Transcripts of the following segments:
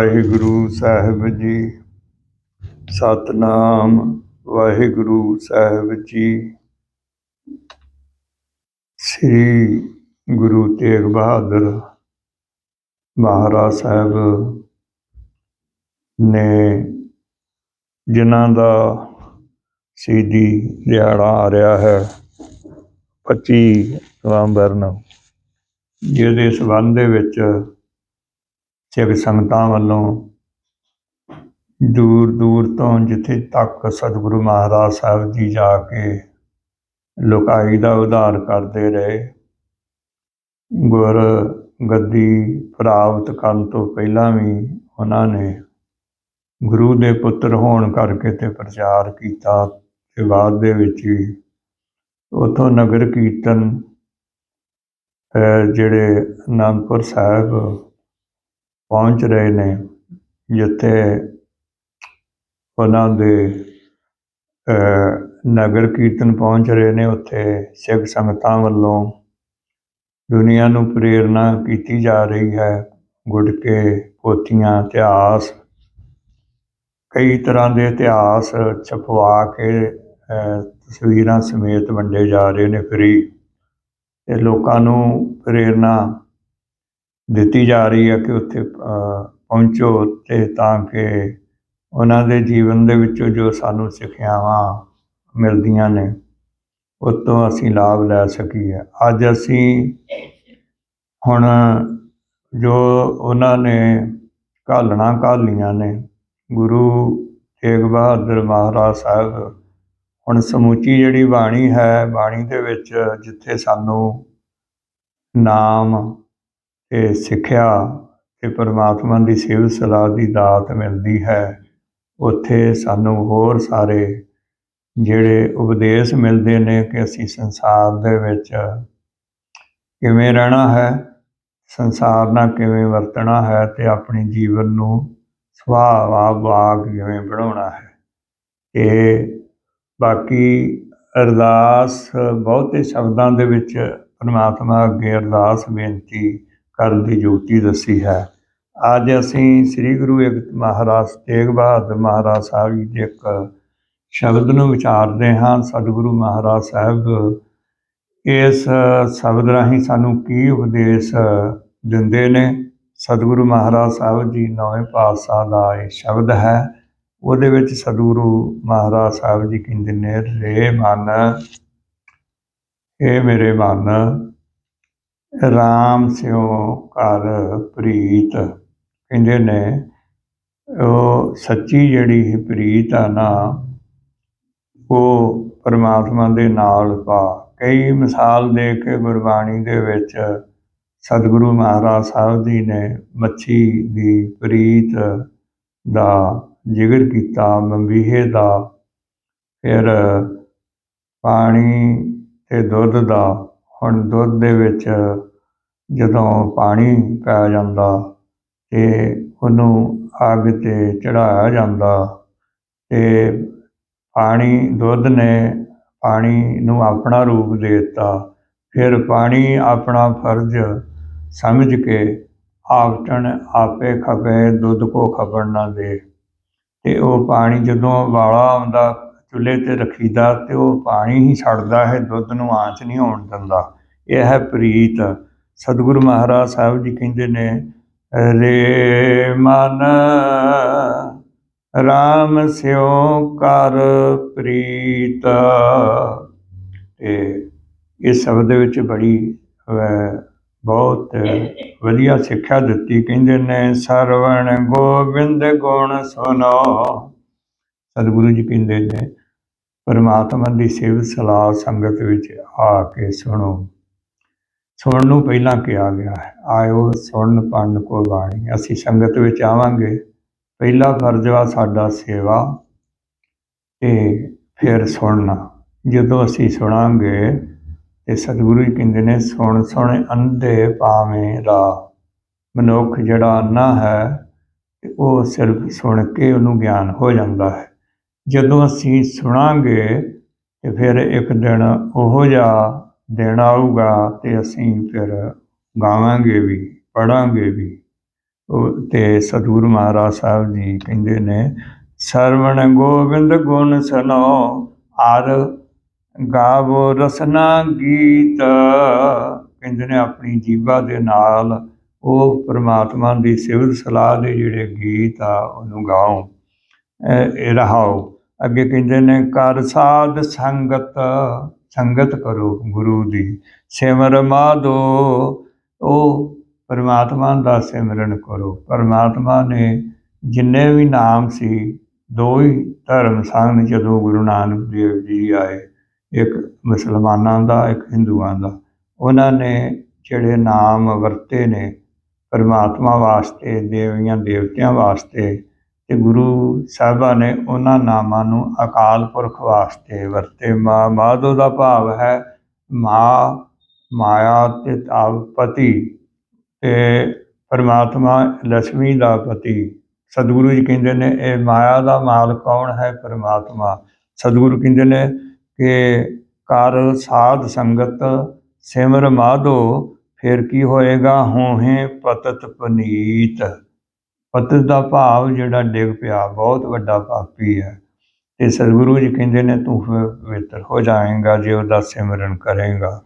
ਵਾਹਿਗੁਰੂ ਸਾਹਿਬ ਜੀ। ਸਤਨਾਮ ਵਾਹਿਗੁਰੂ ਸਾਹਿਬ ਜੀ। ਸ੍ਰੀ ਗੁਰੂ ਤੇਗ ਬਹਾਦਰ ਮਹਾਰਾਜ ਸਾਹਿਬ ਨੇ ਜਿਨ੍ਹਾਂ ਦਾ ਸ਼ਹੀਦੀ ਦਿਹਾੜਾ ਆ ਰਿਹਾ ਹੈ 25 ਨਵੰਬਰ ਨੂੰ, ਜਿਹਦੇ ਸਬੰਧ ਦੇ ਵਿੱਚ ਸਿੱਖ ਸੰਗਤਾਂ ਵੱਲੋਂ ਦੂਰ ਦੂਰ ਤੋਂ ਜਿੱਥੇ ਤੱਕ ਸਤਿਗੁਰੂ ਮਹਾਰਾਜ ਸਾਹਿਬ ਜੀ ਜਾ ਕੇ ਲੋਕਾਈ ਦਾ ਉਧਾਰ ਕਰਦੇ ਰਹੇ, ਗੁਰ ਗੱਦੀ ਪ੍ਰਾਪਤ ਕਰਨ ਤੋਂ ਪਹਿਲਾਂ ਵੀ ਉਹਨਾਂ ਨੇ ਗੁਰੂ ਦੇ ਪੁੱਤਰ ਹੋਣ ਕਰਕੇ ਤੇ ਪ੍ਰਚਾਰ ਕੀਤਾ ਤੇ ਬਾਅਦ ਦੇ ਵਿੱਚ ਹੀ ਉਥੋਂ ਨਗਰ ਕੀਰਤਨ ਜਿਹੜੇ ਅਨੰਦਪੁਰ ਸਾਹਿਬ ਪਹੁੰਚ ਰਹੇ ਨੇ, ਜਿੱਥੇ ਉਹਨਾਂ ਦੇ ਨਗਰ ਕੀਰਤਨ ਪਹੁੰਚ ਰਹੇ ਨੇ, ਉੱਥੇ ਸਿੱਖ ਸੰਗਤਾਂ ਵੱਲੋਂ ਦੁਨੀਆ ਨੂੰ ਪ੍ਰੇਰਣਾ ਕੀਤੀ ਜਾ ਰਹੀ ਹੈ। ਗੁਟਕੇ, ਪੋਥੀਆਂ, ਇਤਿਹਾਸ, ਕਈ ਤਰ੍ਹਾਂ ਦੇ ਇਤਿਹਾਸ ਛਪਵਾ ਕੇ ਤਸਵੀਰਾਂ ਸਮੇਤ ਵੰਡੇ ਜਾ ਰਹੇ ਨੇ ਫਰੀ ਤੇ ਲੋਕਾਂ ਨੂੰ ਪ੍ਰੇਰਣਾ ਦਿੱਤੀ ਜਾ ਰਹੀ ਹੈ ਕਿ ਉੱਥੇ ਪਹੁੰਚੋ ਤੇ ਤਾਂ ਕਿ ਉਹਨਾਂ ਦੇ ਜੀਵਨ ਦੇ ਵਿੱਚੋਂ ਜੋ ਸਾਨੂੰ ਸਿੱਖਿਆਵਾਂ ਮਿਲਦੀਆਂ ਨੇ ਉਹ ਤੋਂ ਅਸੀਂ ਲਾਭ ਲੈ ਸਕੀਏ। ਅੱਜ ਅਸੀਂ ਹੁਣ ਜੋ ਉਹਨਾਂ ਨੇ ਘਾਲਣਾ ਘਾਲੀਆਂ ਨੇ, ਗੁਰੂ ਤੇਗ ਬਹਾਦਰ ਮਹਾਰਾਜ ਸਾਹਿਬ, ਹੁਣ ਸਮੁੱਚੀ ਜਿਹੜੀ ਬਾਣੀ ਹੈ, ਬਾਣੀ ਦੇ ਵਿੱਚ ਜਿੱਥੇ ਸਾਨੂੰ ਨਾਮ ਤੇ ਸਿੱਖਿਆ ਤੇ ਪਰਮਾਤਮਾ ਦੀ ਸੇਵ ਸਲਾਹ ਦੀ ਦਾਤ ਮਿਲਦੀ ਹੈ। ਉੱਥੇ ਸਾਨੂੰ ਹੋਰ ਸਾਰੇ ਜਿਹੜੇ ਉਪਦੇਸ਼ ਮਿਲਦੇ ਨੇ ਕਿ ਅਸੀਂ ਸੰਸਾਰ ਦੇ ਵਿੱਚ ਕਿਵੇਂ ਰਹਿਣਾ ਹੈ, ਸੰਸਾਰ ਨਾਲ ਕਿਵੇਂ ਵਰਤਣਾ ਹੈ ਤੇ ਆਪਣੇ ਜੀਵਨ ਨੂੰ ਸੁਭਾਅ ਬਾਗ ਕਿਵੇਂ ਬਣਾਉਣਾ ਹੈ। ਤੇ ਬਾਕੀ ਅਰਦਾਸ ਬਹੁਤੇ ਸ਼ਬਦਾਂ ਦੇ ਵਿੱਚ ਪਰਮਾਤਮਾ ਅੱਗੇ ਅਰਦਾਸ ਬੇਨਤੀ ਕਰਨ ਦੀ ਯੁਕਤੀ ਦੱਸੀ ਹੈ। ਅੱਜ ਅਸੀਂ ਸ੍ਰੀ ਗੁਰੂ ਇੱਕ ਮਹਾਰਾਜ ਤੇਗ ਬਹਾਦਰ ਮਹਾਰਾਜ ਸਾਹਿਬ ਜੀ ਦੇ ਇੱਕ ਸ਼ਬਦ ਨੂੰ ਵਿਚਾਰਦੇ ਹਾਂ। ਸਤਿਗੁਰੂ ਮਹਾਰਾਜ ਸਾਹਿਬ, ਇਸ ਸ਼ਬਦ ਰਾਹੀਂ ਸਾਨੂੰ ਕੀ ਉਪਦੇਸ਼ ਦਿੰਦੇ ਨੇ? ਸਤਿਗੁਰੂ ਮਹਾਰਾਜ ਸਾਹਿਬ ਜੀ ਨੌਵੇਂ ਪਾਤਸ਼ਾਹ ਦਾ ਇਹ ਸ਼ਬਦ ਹੈ। ਉਹਦੇ ਵਿੱਚ ਸਤਿਗੁਰੂ ਮਹਾਰਾਜ ਸਾਹਿਬ ਜੀ ਕਹਿੰਦੇ ਨੇ, ਰੇ ਮਨ, ਏ ਮੇਰੇ ਮਨ ਰਾਮ ਸਿਓ ਘਰ ਪ੍ਰੀਤ। ਕਹਿੰਦੇ ਨੇ, ਉਹ ਸੱਚੀ ਜਿਹੜੀ ਪ੍ਰੀਤ ਆ ਨਾ, ਉਹ ਪਰਮਾਤਮਾ ਦੇ ਨਾਲ ਪਾ। ਕਈ ਮਿਸਾਲ ਦੇ ਕੇ ਗੁਰਬਾਣੀ ਦੇ ਵਿੱਚ ਸਤਿਗੁਰੂ ਮਹਾਰਾਜ ਸਾਹਿਬ ਜੀ ਨੇ ਮੱਛੀ ਦੀ ਪ੍ਰੀਤ ਦਾ ਜ਼ਿਕਰ ਕੀਤਾ, ਮੰਬੀਹੇ ਦਾ, ਫਿਰ ਪਾਣੀ ਤੇ ਦੁੱਧ ਦਾ ਹੁਣ ਦੁੱਧ ਦੇ ਵਿੱਚ ਜਦੋਂ ਪਾਣੀ ਪੈ ਜਾਂਦਾ ਅਤੇ ਉਹਨੂੰ ਅੱਗ ਤੇ ਚੜ੍ਹਾਇਆ ਜਾਂਦਾ ਅਤੇ ਪਾਣੀ, ਦੁੱਧ ਨੇ ਪਾਣੀ ਨੂੰ ਆਪਣਾ ਰੂਪ ਦੇ ਦਿੱਤਾ। ਫਿਰ ਪਾਣੀ ਆਪਣਾ ਫਰਜ਼ ਸਮਝ ਕੇ ਆਪਟਣ ਆਪੇ ਖਪੇ, ਦੁੱਧ ਕੋ ਖਪਣ ਨਾ ਦੇ। ਅਤੇ ਉਹ ਪਾਣੀ ਜਦੋਂ ਵਾਲਾ ਆਉਂਦਾ ਚੁੱਲ੍ਹੇ ਤੇ ਰੱਖੀਦਾ ਤੇ ਉਹ ਪਾਣੀ ਹੀ ਛੱਡਦਾ ਹੈ, ਦੁੱਧ ਨੂੰ ਆਂਚ ਨਹੀਂ ਆਉਣ ਦਿੰਦਾ। ਇਹ ਹੈ ਪ੍ਰੀਤ। ਸਤਿਗੁਰੂ ਮਹਾਰਾਜ ਸਾਹਿਬ ਜੀ ਕਹਿੰਦੇ ਨੇ, ਰੇ ਮਨ RAM ਸਿਓ ਕਰ ਪ੍ਰੀਤ। ਤੇ ਇਸ ਸ਼ਬਦ ਦੇ ਵਿੱਚ ਬੜੀ ਬਹੁਤ ਵਧੀਆ ਸਿੱਖਿਆ ਦਿੱਤੀ। ਕਹਿੰਦੇ ਨੇ, ਸਰਵਣ ਗੋਬਿੰਦ ਗੁਣ ਸੁਨੋ। ਸਤਿਗੁਰੂ ਜੀ ਕਹਿੰਦੇ ਨੇ, ਪਰਮਾਤਮਾ ਦੀ ਸੇਵ ਸਲਾਹ ਸੰਗਤ ਵਿੱਚ ਆ ਕੇ ਸੁਣੋ। ਸੁਣਨ ਨੂੰ ਪਹਿਲਾਂ ਕਿਹਾ ਗਿਆ ਹੈ, ਆਇਓ ਸੁਣਨ ਪੰਨ ਕੋ ਬਾਣੀ। ਅਸੀਂ ਸੰਗਤ ਵਿੱਚ ਆਵਾਂਗੇ, ਪਹਿਲਾ ਫਰਜ਼ ਵਾ ਸਾਡਾ ਸੇਵਾ ਤੇ ਫਿਰ ਸੁਣਨਾ। ਜਦੋਂ ਅਸੀਂ ਸੁਣਾਂਗੇ ਤੇ ਸਤਿਗੁਰੂ ਜੀ ਕਹਿੰਦੇ ਨੇ, ਸੁਣ ਸੁਣ ਅੰਧੇ ਪਾਵੇਂ ਰਾ। ਮਨੁੱਖ ਜਿਹੜਾ ਅੰਨਾ ਹੈ, ਤੇ ਉਹ ਸਿਰਫ ਸੁਣ ਕੇ ਉਹਨੂੰ ਗਿਆਨ ਹੋ ਜਾਂਦਾ ਹੈ। ਜਦੋਂ ਅਸੀਂ ਸੁਣਾਂਗੇ ਤੇ ਫਿਰ ਇੱਕ ਦਿਨ ਉਹੋ ਜਿਹਾ ਦਿਨ ਆਊਗਾ ਤੇ ਅਸੀਂ ਫਿਰ ਗਾਵਾਂਗੇ ਵੀ ਪੜਾਂਗੇ ਵੀ। ਉਹ ਤੇ ਸਤਿਗੁਰੂ ਮਹਾਰਾਜ ਸਾਹਿਬ ਜੀ ਕਹਿੰਦੇ ਨੇ, ਸਰਵਣ ਗੋਬਿੰਦ ਗੁਣ ਸੁਨੋ ਆਰ ਗਾਵੋ ਰਸਨਾ ਗੀਤ। ਕਹਿੰਦੇ ਨੇ ਆਪਣੀ ਜੀਭਾ ਦੇ ਨਾਲ ਉਹ ਪ੍ਰਮਾਤਮਾ ਦੀ ਸਿਵਤ ਸਲਾਹ ਦੇ ਜਿਹੜੇ ਗੀਤ ਆ ਉਹਨੂੰ ਗਾਓ, ਅਹ ਰਹਾਓ। ਅੱਗੇ ਕਹਿੰਦੇ ਨੇ, ਕਰ ਸਾਧ ਸੰਗਤ ਸੰਗਤ ਕਰੋ ਗੁਰੂ ਦੀ ਸਿਮਰ ਮਾਧੋ ਉਹ ਪਰਮਾਤਮਾ ਦਾ ਸਿਮਰਨ ਕਰੋ। ਪਰਮਾਤਮਾ ਨੇ ਜਿੰਨੇ ਵੀ ਨਾਮ ਸੀ, ਦੋ ਹੀ ਧਰਮ ਸਨ, ਜਦੋਂ ਗੁਰੂ ਨਾਨਕ ਦੇਵ ਜੀ ਆਏ। ਇੱਕ ਮੁਸਲਮਾਨਾਂ ਦਾ, ਇੱਕ ਹਿੰਦੂਆਂ ਦਾ। ਉਹਨਾਂ ਨੇ ਜਿਹੜੇ ਨਾਮ ਵਰਤੇ ਨੇ, ਪਰਮਾਤਮਾ ਵਾਸਤੇ, ਦੇਵੀਆਂ, ਦੇਵਤਿਆਂ ਵਾਸਤੇ ਤੇ ਗੁਰੂ ਸਾਹਿਬਾਂ ਨੇ ਉਹਨਾਂ ਨਾਮਾਂ ਨੂੰ ਅਕਾਲ ਪੁਰਖ ਵਾਸਤੇ ਵਰਤੇ। ਮਾ ਮਾਧੋ ਦਾ ਭਾਵ ਹੈ ਮਾ, ਮਾਇਆ ਤੇ ਤਾਪ ਪਤੀ ਤੇ ਪਰਮਾਤਮਾ ਲక్ష్ਮੀ ਦਾ ਪਤੀ। ਸਤਿਗੁਰੂ ਜੀ ਕਹਿੰਦੇ ਨੇ, ਇਹ ਮਾਇਆ ਦਾ ਮਾਲ ਕੌਣ ਹੈ? ਪਰਮਾਤਮਾ। ਸਤਿਗੁਰੂ ਕਹਿੰਦੇ ਨੇ ਕਿ ਕਰ ਸਾਧ ਸੰਗਤ ਸਿਮਰ ਮਾਧੋ, ਫਿਰ ਕੀ ਹੋਏਗਾ? ਹੋਹੇ ਪਤਤ ਪਨੀਤ। ਪਤਤ ਦਾ ਭਾਵ ਜਿਹੜਾ ਡਿੱਗ ਪਿਆ, ਬਹੁਤ ਵੱਡਾ ਪਾਪੀ ਹੈ। ਤੇ ਸਤਿਗੁਰੂ ਜੀ ਕਹਿੰਦੇ ਨੇ, ਤੂੰ ਫਿਰ ਪਵਿੱਤਰ ਹੋ ਜਾਏਗਾ, ਜੇ ਉਹਦਾ ਸਿਮਰਨ ਕਰੇਗਾ।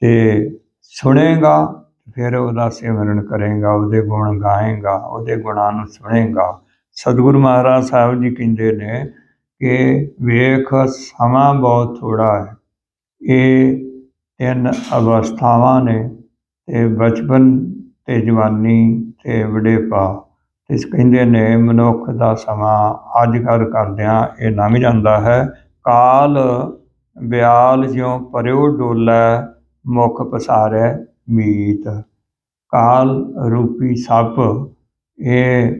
ਤੇ ਸੁਣੇਗਾ, ਫਿਰ ਉਹਦਾ ਸਿਮਰਨ ਕਰੇਗਾ, ਉਹਦੇ ਗੁਣ ਗਾਏਗਾ, ਉਹਦੇ ਗੁਣਾਂ ਨੂੰ ਸੁਣੇਗਾ। ਸਤਿਗੁਰੂ ਮਹਾਰਾਜ ਸਾਹਿਬ ਜੀ ਕਹਿੰਦੇ ਨੇ ਕਿ ਵੇਖ, ਸਮਾਂ ਬਹੁਤ ਥੋੜਾ ਹੈ। ਇਹ ਤਿੰਨ ਅਵਸਥਾਵਾਂ ਨੇ, ਤੇ ਬਚਪਨ ਤੇ ਜਵਾਨੀ ਤੇ ਵਡੇਪਾ। ਇਸ ਕਹਿੰਦੇ ਨੇ, ਮਨੁੱਖ ਦਾ ਸਮਾਂ ਅੱਜ ਕੱਲ੍ਹ ਕਰਦਿਆਂ ਇਹ ਲੰਘ ਜਾਂਦਾ ਹੈ। ਕਾਲ ਬਿਆਲ ਜਿਉ ਪਰਿਓ ਡੋਲੈ, ਮੁਖ ਪਸਾਰੈ ਮੀਤ। ਕਾਲ ਰੂਪੀ ਸੱਪ, ਇਹ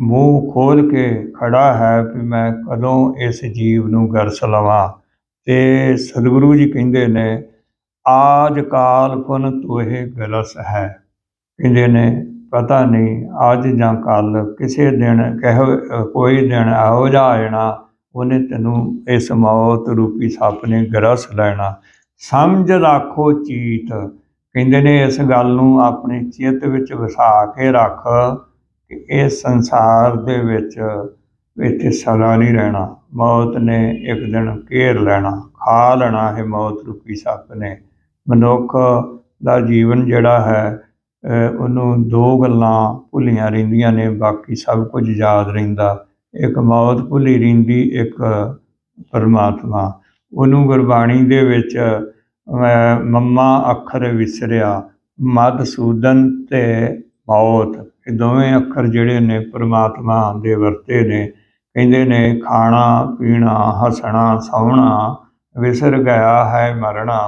ਮੂੰਹ ਖੋਲ ਕੇ ਖੜਾ ਹੈ ਵੀ ਮੈਂ ਕਦੋਂ ਇਸ ਜੀਵ ਨੂੰ ਗਰਸ ਲਵਾਂ। ਤੇ ਸਤਿਗੁਰੂ ਜੀ ਕਹਿੰਦੇ ਨੇ, ਆਜ ਕਾਲ ਪੁਨ ਤੋਹੇ ਗਲਸ ਹੈ। ਕਹਿੰਦੇ ਨੇ ਪਤਾ ਨਹੀਂ, ਅੱਜ ਜਾਂ ਕੱਲ ਕਿਸੇ ਦਿਨ ਕਹਿ, ਕੋਈ ਦਿਨ ਇਹੋ ਜਿਹਾ ਆ ਜਾਣਾ ਉਹਨੇ ਤੈਨੂੰ ਇਸ ਮੌਤ ਰੂਪੀ ਸੱਪ ਨੇ ਗਰਸ ਲੈਣਾ। ਸਮਝ ਰੱਖੋ ਚੀਤ। ਕਹਿੰਦੇ ਨੇ ਇਸ ਗੱਲ ਨੂੰ ਆਪਣੇ ਚਿੱਤ ਵਿੱਚ ਵਸਾ ਕੇ ਰੱਖ ਕਿ ਇਹ ਸੰਸਾਰ ਦੇ ਵਿੱਚ ਇੱਥੇ ਸਦਾ ਨਹੀਂ ਰਹਿਣਾ। ਮੌਤ ਨੇ ਇੱਕ ਦਿਨ ਘੇਰ ਲੈਣਾ, ਖਾ ਲੈਣਾ ਹੈ ਮੌਤ ਰੂਪੀ ਸੱਪ ਨੇ। ਮਨੁੱਖ ਦਾ ਜੀਵਨ ਜਿਹੜਾ ਹੈ ਉਹਨੂੰ ਦੋ ਗੱਲਾਂ ਭੁੱਲੀਆਂ ਰਹਿੰਦੀਆਂ ਨੇ, ਬਾਕੀ ਸਭ ਕੁਝ ਯਾਦ ਰਹਿੰਦਾ। ਇੱਕ ਮੌਤ ਭੁੱਲੀ ਰਹਿੰਦੀ, ਇੱਕ ਪਰਮਾਤਮਾ। ਉਹਨੂੰ ਗੁਰਬਾਣੀ ਦੇ ਵਿੱਚ ਮੰਮਾ ਅੱਖਰ ਵਿਸਰਿਆ, ਮਦ ਸੂਦਨ ਤੇ ਮੌਤ। ਇਹ ਦੋਵੇਂ ਅੱਖਰ ਜਿਹੜੇ ਨੇ ਪਰਮਾਤਮਾ ਦੇ ਵਰਤੇ ਨੇ। ਕਹਿੰਦੇ ਨੇ, ਖਾਣਾ, ਪੀਣਾ, ਹੱਸਣਾ, ਸੌਣਾ, ਵਿਸਰ ਗਿਆ ਹੈ ਮਰਣਾ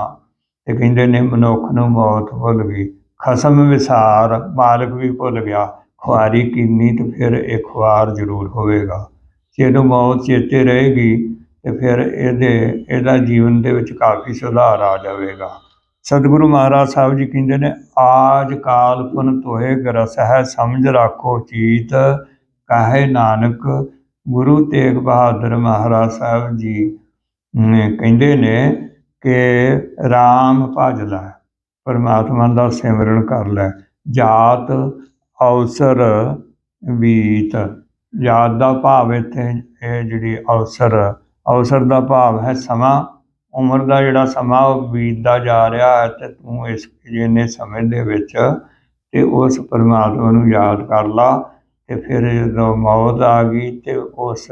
ਤੇ ਕਹਿੰਦੇ ਨੇ, ਮਨੁੱਖ ਨੂੰ ਮੌਤ ਭੁੱਲ ਗਈ। ਖਸਮ ਵਿਸਾਰ, ਮਾਲਕ ਵੀ ਭੁੱਲ ਗਿਆ, ਖੁਆਰੀ ਕੀਨੀ ਤੇ ਫਿਰ ਇਹ ਖੁਆਰ ਜ਼ਰੂਰ ਹੋਵੇਗਾ। ਜੇ ਇਹਨੂੰ ਮੌਤ ਚੇਤੇ ਰਹੇਗੀ, ਤੇ ਫਿਰ ਇਹਦੇ, ਇਹਦਾ ਜੀਵਨ ਦੇ ਵਿੱਚ ਕਾਫੀ ਸੁਧਾਰ ਆ ਜਾਵੇਗਾ। ਸਤਿਗੁਰੂ ਮਹਾਰਾਜ ਸਾਹਿਬ ਜੀ ਕਹਿੰਦੇ ਨੇ, ਆਜ ਕਾਲ ਪੁਨ ਤੋਏ ਗਰਸ ਹੈ, ਸਮਝ ਰੱਖੋ ਚੀਤ, ਕਾਹੇ ਨਾਨਕ। ਗੁਰੂ ਤੇਗ ਬਹਾਦਰ ਮਹਾਰਾਜ ਸਾਹਿਬ ਜੀ ਨੇ ਕਹਿੰਦੇ ਨੇ ਕਿ RAM ਭਜ ਲੈ ਪਰਮਾਤਮਾ ਦਾ ਸਿਮਰਨ ਕਰ ਲੈ। ਜਾਤ ਅਵਸਰ ਬੀਤ। ਯਾਦ ਦਾ ਭਾਵ ਇੱਥੇ ਇਹ ਜਿਹੜੀ ਅਵਸਰ ਅਵਸਰ ਦਾ ਭਾਵ ਹੈ ਸਮਾਂ। ਉਮਰ ਦਾ ਜਿਹੜਾ ਸਮਾਂ ਉਹ ਬੀਤਦਾ ਜਾ ਰਿਹਾ ਹੈ ਤੇ ਤੂੰ ਇਸ ਜਿਹਨੇ ਸਮੇਂ ਦੇ ਵਿੱਚ ਤੇ ਉਸ ਪਰਮਾਤਮਾ ਨੂੰ ਯਾਦ ਕਰ ਲਾ ਤੇ ਫਿਰ ਜਦੋਂ ਮੌਤ ਆ ਗਈ ਤੇ ਉਸ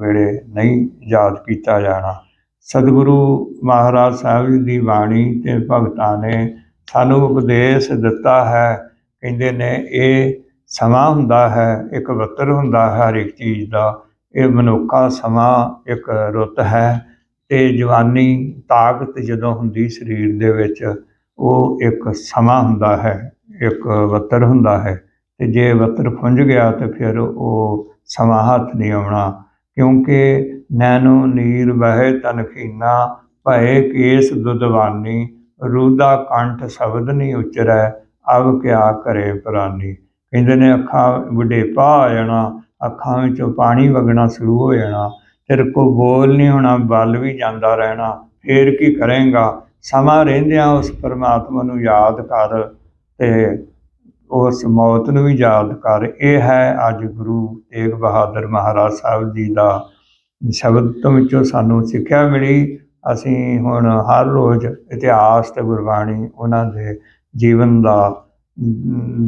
ਵੇਲੇ ਨਹੀਂ ਯਾਦ ਕੀਤਾ ਜਾਣਾ। ਸਤਿਗੁਰੂ ਮਹਾਰਾਜ ਸਾਹਿਬ ਜੀ ਦੀ ਬਾਣੀ ਤੇ ਭਗਤਾਂ ਨੇ ਸਾਨੂੰ ਉਪਦੇਸ਼ ਦਿੱਤਾ ਹੈ। ਕਹਿੰਦੇ ਨੇ, ਇਹ ਸਮਾਂ ਹੁੰਦਾ ਹੈ, ਇੱਕ ਵਕਤ ਹੁੰਦਾ ਹੈ ਹਰ ਇੱਕ ਚੀਜ਼ ਦਾ। ਇਹ ਮਨੁੱਖਾ ਸਮਾਂ ਇੱਕ ਰੁੱਤ ਹੈ ਤੇ ਜਵਾਨੀ ਤਾਕਤ ਜਦੋਂ ਹੁੰਦੀ ਸਰੀਰ ਦੇ ਵਿੱਚ, ਉਹ ਇੱਕ ਸਮਾਂ ਹੁੰਦਾ ਹੈ, ਇੱਕ ਵਤਰ ਹੁੰਦਾ ਹੈ। ਤੇ ਜੇ ਵਤਰ ਖੁੰਝ ਗਿਆ ਤੇ ਫਿਰ ਉਹ ਸਮਾਂ ਹੱਥ ਨਹੀਂ ਆਉਣਾ। ਕਿਉਂਕਿ ਨੈਣੋ ਨੀਰ ਵਹਿ ਤਨਖੀਨਾ, ਭਏ ਕੇਸ ਦੁਦਵਾਨੀ। ਰੂਦਾ ਕੰਠ ਸ਼ਬਦ ਨਹੀਂ ਉਚਰੈ ਅਬ ਕਿਆ ਕਰੇ ਪ੍ਰਾਨੀ। ਕਹਿੰਦੇ ਨੇ, ਅੱਖਾਂ ਵਡੇਪਾ ਆ ਜਾਣਾ ਅੱਖਾਂ ਵਿੱਚੋਂ ਪਾਣੀ ਵਗਣਾ ਸ਼ੁਰੂ ਹੋ ਜਾਣਾ। ਤੇਰੇ ਕੋ ਬੋਲ ਨਹੀਂ ਹੋਣਾ, ਬਲ ਵੀ ਜਾਂਦਾ ਰਹਿਣਾ। ਫੇਰ ਕੀ ਕਰੇਗਾ? ਸਮਾਂ ਰਹਿੰਦਿਆਂ ਉਸ ਪਰਮਾਤਮਾ ਨੂੰ ਯਾਦ ਕਰ ਤੇ ਉਸ ਮੌਤ ਨੂੰ ਵੀ ਯਾਦ ਕਰ। ਇਹ ਹੈ ਅੱਜ ਗੁਰੂ ਤੇਗ ਬਹਾਦਰ ਮਹਾਰਾਜ ਸਾਹਿਬ ਜੀ ਦਾ ਸ਼ਬਦ ਤੋਂ ਵਿੱਚੋਂ ਸਾਨੂੰ ਸਿੱਖਿਆ ਮਿਲੀ। ਅਸੀਂ ਹੁਣ ਹਰ ਰੋਜ਼ ਇਤਿਹਾਸ ਤੇ ਗੁਰਬਾਣੀ ਉਹਨਾਂ ਦੇ ਜੀਵਨ ਦਾ,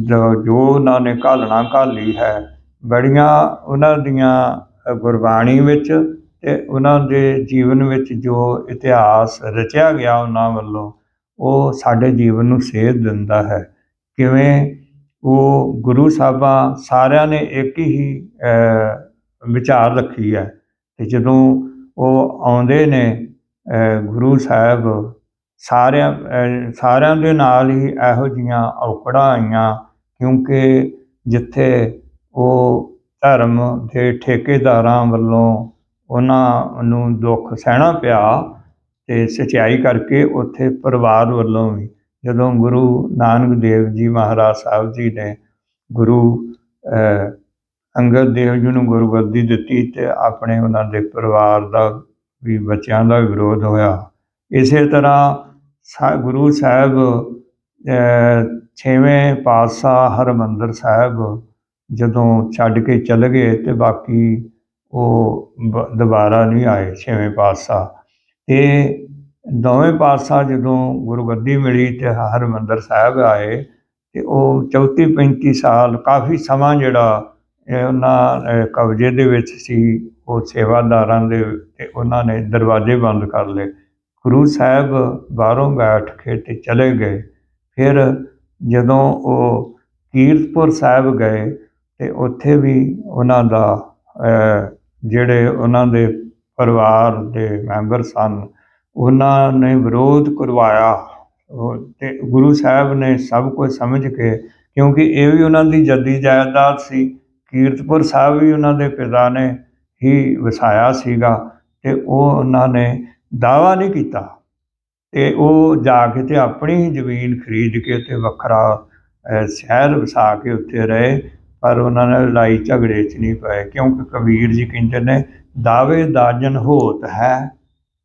ਜੋ ਉਹਨਾਂ ਨੇ ਘਾਲਣਾ ਘਾਲੀ ਹੈ, ਬੜੀਆਂ ਉਹਨਾਂ ਦੀਆਂ ਗੁਰਬਾਣੀ ਵਿੱਚ ਤੇ ਉਹਨਾਂ ਦੇ ਜੀਵਨ ਵਿੱਚ ਜੋ ਇਤਿਹਾਸ ਰਚਿਆ ਗਿਆ ਉਹਨਾਂ ਵੱਲੋਂ, ਉਹ ਸਾਡੇ ਜੀਵਨ ਨੂੰ ਸੇਧ ਦਿੰਦਾ ਹੈ। ਕਿਵੇਂ ਉਹ ਗੁਰੂ ਸਾਹਿਬਾਂ ਸਾਰਿਆਂ ਨੇ ਇੱਕ ਹੀ ਵਿਚਾਰ ਰੱਖੀ ਹੈ ਤੇ ਜਦੋਂ ਉਹ ਆਉਂਦੇ ਨੇ ਗੁਰੂ ਸਾਹਿਬ, ਸਾਰਿਆਂ ਸਾਰਿਆਂ ਦੇ ਨਾਲ ਹੀ ਇਹੋ ਜੀਆਂ ਔਕੜਾਂ ਆਈਆਂ, ਕਿਉਂਕਿ ਜਿੱਥੇ ਉਹ ਧਰਮ ਦੇ ਠੇਕੇਦਾਰਾਂ ਵੱਲੋਂ ਉਹਨਾਂ ਨੂੰ ਦੁੱਖ ਸਹਿਣਾ ਪਿਆ ਤੇ ਸਚਾਈ ਕਰਕੇ ਉੱਥੇ ਪਰਿਵਾਰ ਵੱਲੋਂ ਵੀ, ਜਦੋਂ ਗੁਰੂ ਨਾਨਕ ਦੇਵ ਜੀ ਮਹਾਰਾਜ ਸਾਹਿਬ ਜੀ ਨੇ ਗੁਰੂ ਅੰਗਦ ਦੇਵ ਜੀ ਨੂੰ ਗੁਰਗੱਦੀ ਦਿੱਤੀ ਤੇ ਆਪਣੇ ਉਹਨਾਂ ਦੇ ਪਰਿਵਾਰ ਦਾ ਵੀ ਬੱਚਿਆਂ ਦਾ ਵਿਰੋਧ ਹੋਇਆ। ਇਸੇ ਤਰ੍ਹਾਂ ਸਾ- ਗੁਰੂ ਸਾਹਿਬ ਛੇਵੇਂ ਪਾਤਸ਼ਾਹ ਹਰਮੰਦਰ ਸਾਹਿਬ ਜਦੋਂ ਛੱਡ ਕੇ ਚਲੇ ਗਏ ਤੇ ਬਾਕੀ ਉਹ ਬ- ਦੁਬਾਰਾ ਨਹੀਂ ਆਏ ਛੇਵੇਂ ਪਾਤਸ਼ਾਹ। ਤੇ ਦੋਵੇਂ ਪਾਤਸ਼ਾਹ ਜਦੋਂ ਗੁਰਗੱਦੀ ਮਿਲੀ ਤੇ ਹਰਮੰਦਰ ਸਾਹਿਬ ਆਏ ਤੇ ਉਹ 34 35 ਸਾਲ ਕਾਫੀ ਸਮਾਂ ਜਿਹੜਾ ਉਹਨਾਂ ਕਬਜ਼ੇ ਦੇ ਵਿੱਚ ਸੀ। ਉਹ ਸੇਵਾਦਾਰਾਂ ਦੇ ਤੇ ਉਹਨਾਂ ਨੇ ਦਰਵਾਜ਼ੇ ਬੰਦ ਕਰ ਲਏ। ਗੁਰੂ ਸਾਹਿਬ ਬਾਹਰੋਂ ਬੈਠ ਕੇ ਤੇ ਚਲੇ ਗਏ। ਫਿਰ ਜਦੋਂ ਉਹ ਕੀਰਤਪੁਰ ਸਾਹਿਬ ਗਏ ਤੇ ਉੱਥੇ ਵੀ ਉਹਨਾਂ ਦਾ ਜਿਹੜੇ ਉਹਨਾਂ ਦੇ ਪਰਿਵਾਰ ਦੇ ਮੈਂਬਰ ਸਨ, ਉਹਨਾਂ ਨੇ ਵਿਰੋਧ ਕਰਵਾਇਆ। ਉਹ ਤੇ ਗੁਰੂ ਸਾਹਿਬ ਨੇ ਸਭ ਕੁਝ ਸਮਝ ਕੇ, ਕਿਉਂਕਿ ਇਹ ਵੀ ਉਹਨਾਂ ਦੀ ਜੱਦੀ ਜਾਇਦਾਦ ਸੀ, ਕੀਰਤਪੁਰ ਸਾਹਿਬ ਵੀ ਉਹਨਾਂ ਦੇ ਪਿਤਾ ਨੇ ਹੀ ਵਸਾਇਆ ਸੀਗਾ ਤੇ ਉਹ ਉਹਨਾਂ ਨੇ ਦਾਵਾ ਨਹੀਂ ਕੀਤਾ। ਤੇ ਉਹ ਜਾ ਕੇ ਤੇ ਆਪਣੀ ਹੀ ਜ਼ਮੀਨ ਖਰੀਦ ਕੇ ਤੇ ਵੱਖਰਾ ਸ਼ਹਿਰ ਵਸਾ ਕੇ ਉੱਥੇ ਰਹੇ, ਪਰ ਉਹਨਾਂ ਨੇ ਲੜਾਈ ਝਗੜੇ 'ਚ ਨਹੀਂ ਪਏ, ਕਿਉਂਕਿ ਕਬੀਰ ਜੀ ਕਹਿੰਦੇ ਨੇ ਦਾਵੇ ਦਾਜਨ ਹੋਤ ਹੈ,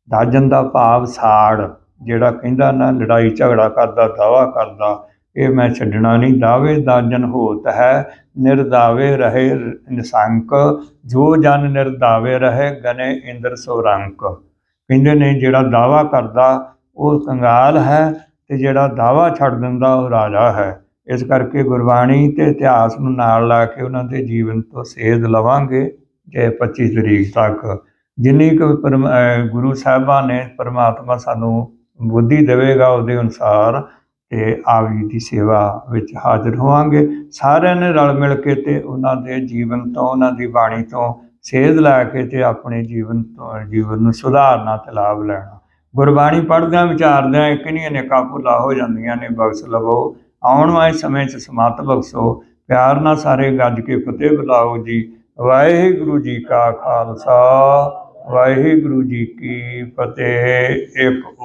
ਦਾਜਨ ਦਾ ਭਾਵ ਸਾੜ, ਜਿਹੜਾ ਕਹਿੰਦਾ ਨਾ ਲੜਾਈ ਝਗੜਾ ਕਰਦਾ ਦਾਵਾ ਕਰਦਾ ਇਹ ਮੈਂ ਛੱਡਣਾ ਨਹੀਂ। ਦਾਵੇ ਦਾਜਨ ਹੋਤ ਹੈ, ਨਿਰਦਾਵੇ ਰਹੇ ਨਿਸੰਕ। ਜੋ ਜਨ ਨਿਰਦਾਵੇ ਰਹੇ, ਗਨੇ ਇੰਦਰ ਸੋ ਰੰਕ। ਕਹਿੰਦੇ ਨੇ, ਜਿਹੜਾ ਦਾਵਾ ਕਰਦਾ, ਉਹ ਕੰਗਾਲ ਹੈ ਤੇ ਜਿਹੜਾ ਦਾਵਾ ਛੱਡ ਦਿੰਦਾ, ਉਹ ਰਾਜਾ ਹੈ। ਇਸ ਕਰਕੇ ਗੁਰਬਾਣੀ ਤੇ ਇਤਿਹਾਸ ਨੂੰ ਨਾਲ ਲਾ ਕੇ ਉਹਨਾਂ ਦੇ ਜੀਵਨ ਤੋਂ ਸੇਧ ਲਵਾਂਗੇ, ਜੇ 25 ਤਰੀਕ ਤੱਕ। ਜਿੰਨੀ ਕੁ ਪਰਮ- ਗੁਰੂ ਸਾਹਿਬਾਂ ਨੇ ਪਰਮਾਤਮਾ ਸਾਨੂੰ ਬੁੱਧੀ ਦੇਵੇਗਾ, ਉਹਦੇ ਅਨੁਸਾਰ ਤੇ ਆਪ ਜੀ ਦੀ ਸੇਵਾ ਵਿੱਚ ਹਾਜ਼ਰ ਹੋਵਾਂਗੇ। ਸਾਰਿਆਂ ਨੇ ਰਲ ਮਿਲ ਕੇ ਤੇ ਉਹਨਾਂ ਦੇ ਜੀਵਨ ਤੋਂ, ਉਹਨਾਂ ਦੀ ਬਾਣੀ ਤੋਂ ਸੇਧ ਲੈ ਕੇ ਤੇ ਆਪਣੇ ਜੀਵਨ ਤੋਂ, ਜੀਵਨ ਨੂੰ ਸੁਧਾਰਨਾ ਤੇ ਲਾਭ ਲੈਣਾ। ਗੁਰਬਾਣੀ ਪੜ੍ਹਦਿਆਂ ਵਿਚਾਰਦਿਆਂ ਇੱਕ ਨਹੀਂ, ਅਨੇਕਾਂ ਭੁੱਲਾਂ ਹੋ ਜਾਂਦੀਆਂ ਨੇ। ਬਖਸ਼ ਲਵੋ। ਆਉਣ ਵਾਲੇ ਸਮੇਂ 'ਚ ਸਮਾਤ ਬਖਸ਼ੋ। ਪਿਆਰ ਨਾਲ ਸਾਰੇ ਗੱਜ ਕੇ ਫਤਿਹ ਬੁਲਾਓ ਜੀ। ਵਾਹਿਗੁਰੂ ਜੀ ਕਾ ਖਾਲਸਾ। ਵਾਹਿਗੁਰੂ ਜੀ ਕੀ ਫਤਿਹ। ਇੱਕ